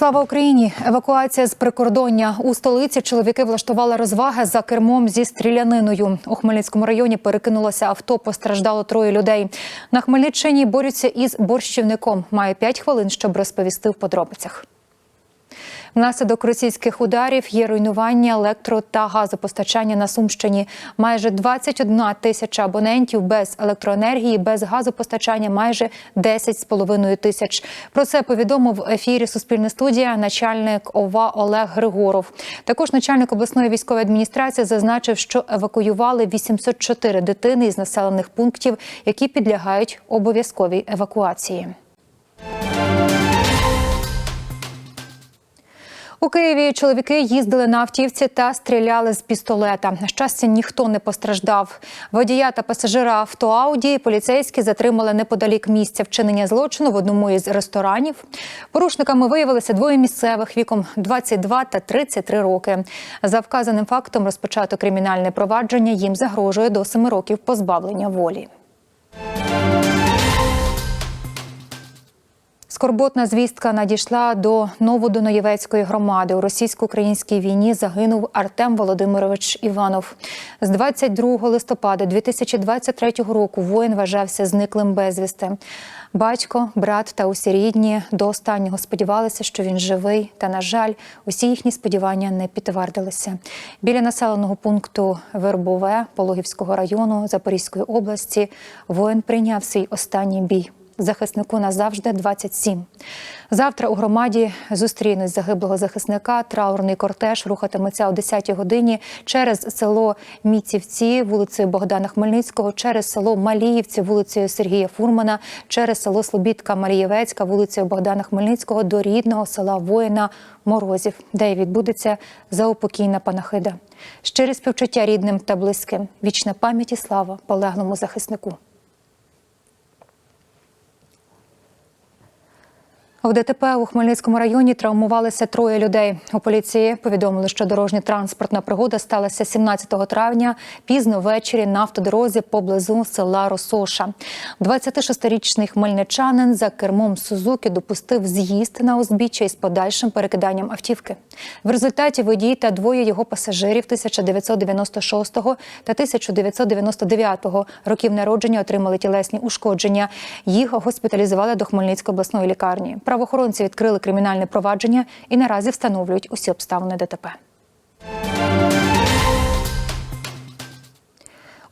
Слава Україні! Евакуація з прикордоння у столиці. Чоловіки влаштували розваги за кермом зі стріляниною. У Хмельницькому районі перекинулося авто. Постраждало троє людей. На Хмельниччині борються із борщівником. Має 5 хвилин, щоб розповісти в подробицях. Внаслідок російських ударів є руйнування електро та газопостачання на Сумщині. Майже 21 тисяча абонентів без електроенергії, без газопостачання майже 10,5 тисяч. Про це повідомив в ефірі Суспільне студія начальник ОВА Олег Григоров. Також начальник обласної військової адміністрації зазначив, що евакуювали 804 дитини із населених пунктів, які підлягають обов'язковій евакуації. У Києві чоловіки їздили на автівці та стріляли з пістолета. На щастя, ніхто не постраждав. Водія та пасажира авто Ауді поліцейські затримали неподалік місця вчинення злочину в одному із ресторанів. Порушниками виявилися двоє місцевих віком 22 та 33 роки. За вказаним фактом розпочато кримінальне провадження. Їм загрожує до 7 років позбавлення волі. Скорботна звістка надійшла до Новодоноєвецької громади. У російсько-українській війні загинув Артем Володимирович Іванов. З 22 листопада 2023 року воїн вважався зниклим безвісти. Батько, брат та усі рідні до останнього сподівалися, що він живий. Та, на жаль, усі їхні сподівання не підтвердилися. Біля населеного пункту Вербове Пологівського району Запорізької області воїн прийняв свій останній бій. Захиснику назавжди 27. Завтра у громаді зустрінуть загиблого захисника. Траурний кортеж рухатиметься о 10-й годині через село Міцівці, вулицею Богдана Хмельницького, через село Маліївці, вулицею Сергія Фурмана, через село Слобідка Марієвецька, вулицею Богдана Хмельницького до рідного села Воїна Морозів, де й відбудеться заупокійна панахида. Щирі співчуття рідним та близьким. Вічна пам'ять і слава полеглому захиснику. В ДТП у Хмельницькому районі травмувалися троє людей. У поліції повідомили, що дорожньо-транспортна пригода сталася 17 травня пізно ввечері на автодорозі поблизу села Росоша. 26-річний хмельничанин за кермом Сузуки допустив з'їзд на узбіччя із подальшим перекиданням автівки. В результаті водій та двоє його пасажирів 1996 та 1999 років народження отримали тілесні ушкодження. Їх госпіталізували до Хмельницької обласної лікарні. Правоохоронці відкрили кримінальне провадження і наразі встановлюють усі обставини ДТП.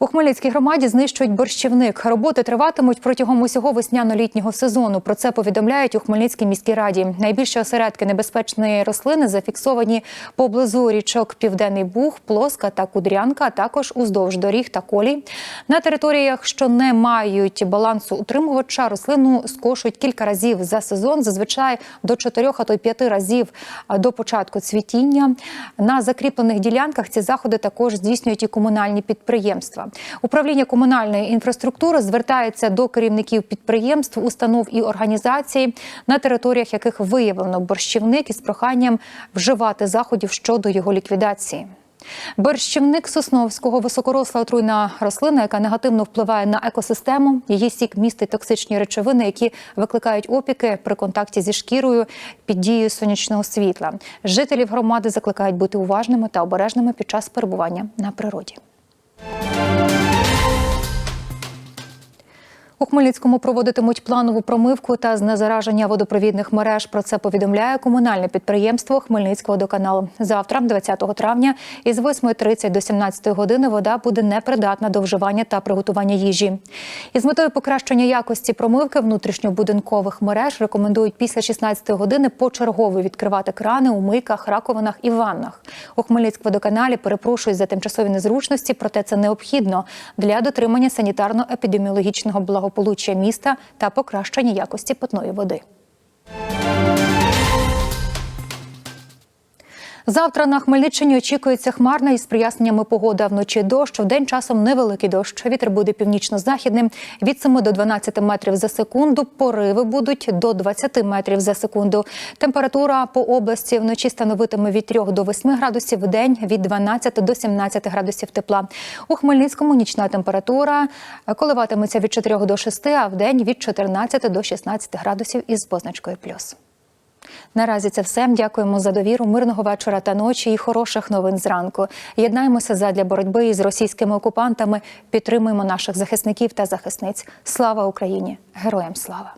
У Хмельницькій громаді знищують борщівник. Роботи триватимуть протягом усього весняно-літнього сезону. Про це повідомляють у Хмельницькій міській раді. Найбільші осередки небезпечної рослини зафіксовані поблизу річок Південний Буг, Плоска та Кудрянка, а також уздовж доріг та колій. На територіях, що не мають балансу утримувача, рослину скошують кілька разів за сезон, зазвичай до 4, а то й 5 разів до початку цвітіння. На закріплених ділянках ці заходи також здійснюють і комунальні підприємства. Управління комунальної інфраструктури звертається до керівників підприємств, установ і організацій, на територіях яких виявлено борщівник із проханням вживати заходів щодо його ліквідації. Борщівник сосновського високоросла отруйна рослина, яка негативно впливає на екосистему. Її сік містить токсичні речовини, які викликають опіки при контакті зі шкірою під дією сонячного світла. Жителів громади закликають бути уважними та обережними під час перебування на природі. Музика у Хмельницькому проводитимуть планову промивку та знезараження водопровідних мереж. Про це повідомляє комунальне підприємство Хмельницького водоканалу. Завтра, 20 травня, із 8.30 до 17 години вода буде непридатна до вживання та приготування їжі. Із метою покращення якості промивки внутрішньобудинкових мереж рекомендують після 16 години почергово відкривати крани у мийках, раковинах і ваннах. У Хмельницькводоканалі перепрошують за тимчасові незручності, проте це необхідно для дотримання санітарно-епідеміологічного благополуччя благополуччя міста та покращення якості питної води. Завтра на Хмельниччині очікується хмарна із проясненнями погода. Вночі дощ, вдень часом невеликий дощ. Вітер буде північно-західним від 7 до 12 метрів за секунду. Пориви будуть до 20 метрів за секунду. Температура по області вночі становитиме від 3 до 8 градусів, в день від 12 до 17 градусів тепла. У Хмельницькому нічна температура коливатиметься від 4 до 6, а в день від 14 до 16 градусів із позначкою плюс. Наразі це все. Дякуємо за довіру. Мирного вечора та ночі і хороших новин зранку. Єднаємося задля боротьби із російськими окупантами. Підтримуємо наших захисників та захисниць. Слава Україні! Героям слава!